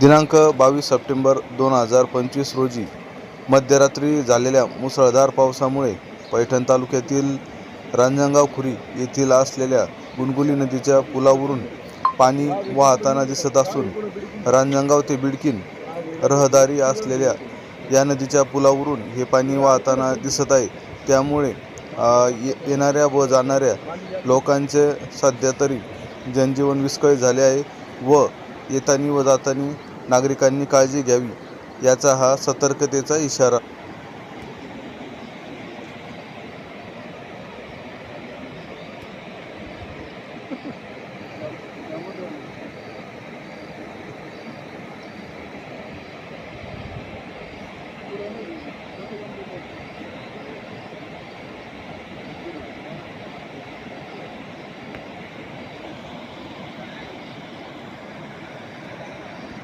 दिनांक बावीस सप्टेंबर दोन हजार पंचवीस रोजी मध्यरात्री झालेल्या मुसळधार पावसामुळे पैठण तालुक्यातील रांजणगाव खुरी येथील असलेल्या गुणगुली नदीच्या पुलावरून पाणी वाहताना दिसत असून रांजणगाव ते बिडकीन रहदारी असलेल्या या नदीच्या पुलावरून हे पाणी वाहताना दिसत आहे. त्यामुळे ये येणाऱ्या व जाणाऱ्या लोकांचे सध्या तरी जनजीवन विस्कळीत झाले आहे व येतानी व जातानी नागरिकांनी काळजी घ्यावी याचा हा सतर्कतेचा इशारा.